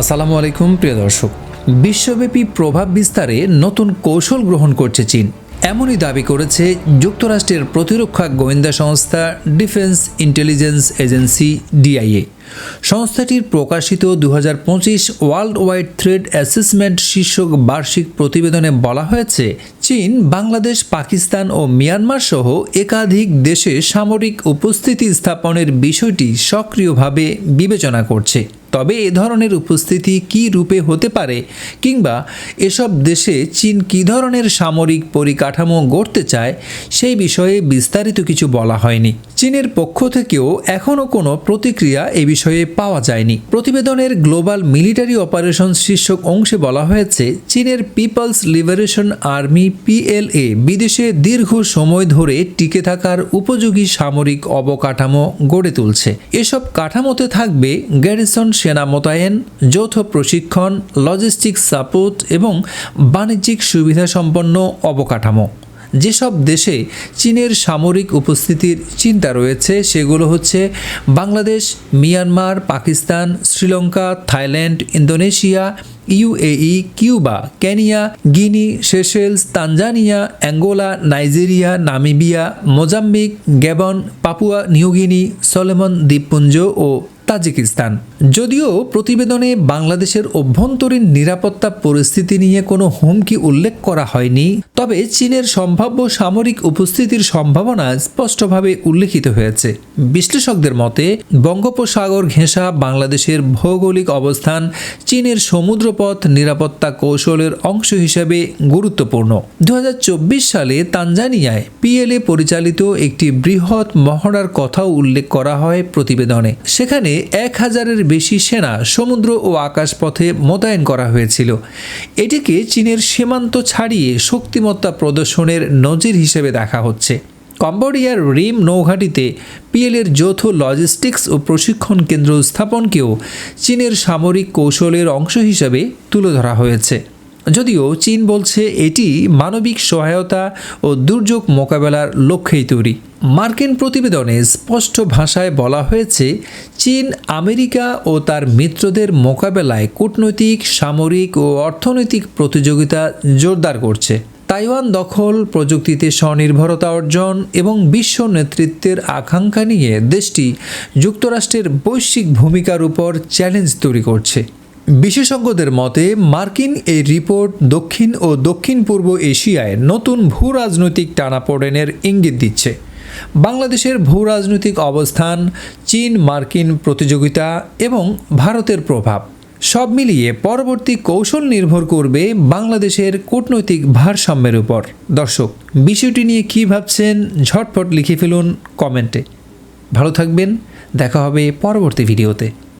আসসালামু আলাইকুম, প্রিয় দর্শক। বিশ্বব্যাপী প্রভাব বিস্তারে নতুন কৌশল গ্রহণ করছে চীন। এমনই দাবি করেছে যুক্তরাষ্ট্রের প্রতিরক্ষা গোয়েন্দা সংস্থা ডিফেন্স ইন্টেলিজেন্স এজেন্সি, ডিআইএ। সংস্থাটির প্রকাশিত দু হাজার পঁচিশ ওয়ার্ল্ড ওয়াইড থ্রেড অ্যাসেসমেন্ট শীর্ষক বার্ষিক প্রতিবেদনে বলা হয়েছে, চীন, বাংলাদেশ, পাকিস্তান ও মিয়ানমার সহ একাধিক দেশে সামরিক উপস্থিতি স্থাপনের বিষয়টি সক্রিয়ভাবে বিবেচনা করছে। তবে এ ধরনের উপস্থিতি কী রূপে হতে পারে কিংবা এসব দেশে চীন কী ধরনের সামরিক পরিকাঠামো গড়তে চায়, সেই বিষয়ে বিস্তারিত কিছু বলা হয়নি। চীনের পক্ষ থেকেও এখনও কোনো প্রতিক্রিয়া এ বিষয়ে পাওয়া যায়নি। প্রতিবেদনের গ্লোবাল মিলিটারি অপারেশন শীর্ষক অংশে বলা হয়েছে, চীনের পিপলস লিবারেশন আর্মি পিএলএ বিদেশে দীর্ঘ সময় ধরে টিকে থাকার উপযোগী সামরিক অবকাঠামো গড়ে তুলছে। এসব কাঠামোতে থাকবে গ্যারিসন সেনা মোতায়েন, যৌথ প্রশিক্ষণ লজিস্টিক সাপোর্ট এবং বাণিজ্যিক সুবিধাসম্পন্ন অবকাঠামো। যেসব দেশে চীনের সামরিক উপস্থিতির চিন্তা রয়েছে, সেগুলো হচ্ছে Bangladesh, Myanmar, Pakistan, Sri Lanka, Thailand, Indonesia, UAE, Cuba, Kenya, Guinea, Seychelles, Tanzania, Angola, Nigeria, Namibia, Mozambique Gabon Papua New Guinea Solomon, দ্বীপপুঞ্জ ও তাজিকিস্তান। যদিও প্রতিবেদনে বাংলাদেশের অভ্যন্তরীণ নিরাপত্তা পরিস্থিতি নিয়ে কোনো হুমকি উল্লেখ করা হয়নি, তবে চীনের সম্ভাব্য সামরিক উপস্থিতির সম্ভাবনা স্পষ্টভাবে উল্লেখিত হয়েছে। বিশ্লেষকদের মতে, বঙ্গোপসাগর ঘেঁষা বাংলাদেশের ভৌগোলিক অবস্থান চীনের সমুদ্রপথ নিরাপত্তা কৌশলের অংশ হিসেবে গুরুত্বপূর্ণ। দু হাজার চব্বিশ সালে তানজানিয়ায় পিএলএ পরিচালিত একটি বৃহৎ মহড়ার কথাও উল্লেখ করা হয় প্রতিবেদনে। সেখানে এক হাজারের বেশি সেনা সমুদ্র ও আকাশপথে মোতায়েন করা হয়েছিল। এটিকে চীনের সীমান্ত ছাড়িয়ে শক্তিমত্তা প্রদর্শনের নজির হিসেবে দেখা হচ্ছে। কম্বোডিয়ার রিম নৌঘাটিতে পিএলের যৌথ লজিস্টিক্স ও প্রশিক্ষণ কেন্দ্র স্থাপনকেও চীনের সামরিক কৌশলের অংশ হিসেবে তুলে ধরা হয়েছে। যদিও চীন বলছে এটি মানবিক সহায়তা ও দুর্যোগ মোকাবেলার লক্ষ্যেই তৈরি। মার্কিন প্রতিবেদনে স্পষ্ট ভাষায় বলা হয়েছে, চীন, আমেরিকা ও তার মিত্রদের মোকাবেলায় কূটনৈতিক, সামরিক ও অর্থনৈতিক প্রতিযোগিতা জোরদার করছে। তাইওয়ান দখল, প্রযুক্তিতে স্বনির্ভরতা অর্জন এবং বিশ্ব নেতৃত্বের আকাঙ্ক্ষা নিয়ে দেশটি যুক্তরাষ্ট্রের বৈশ্বিক ভূমিকার উপর চ্যালেঞ্জ তৈরি করছে। বিশেষজ্ঞদের মতে, মার্কিন এই রিপোর্ট দক্ষিণ ও দক্ষিণ পূর্ব এশিয়ায় নতুন ভূ রাজনৈতিক টানাপোড়েনের ইঙ্গিত দিচ্ছে। বাংলাদেশের ভূ রাজনৈতিক অবস্থান, চীন মার্কিন প্রতিযোগিতা এবং ভারতের প্রভাব। সব মিলিয়ে পরবর্তী কৌশল নির্ভর করবে বাংলাদেশের কূটনৈতিক ভারসাম্যের উপর। দর্শক, বিষয়টি নিয়ে কী ভাবছেন ঝটপট লিখে ফেলুন কমেন্টে। ভালো থাকবেন, দেখা হবে পরবর্তী ভিডিওতে।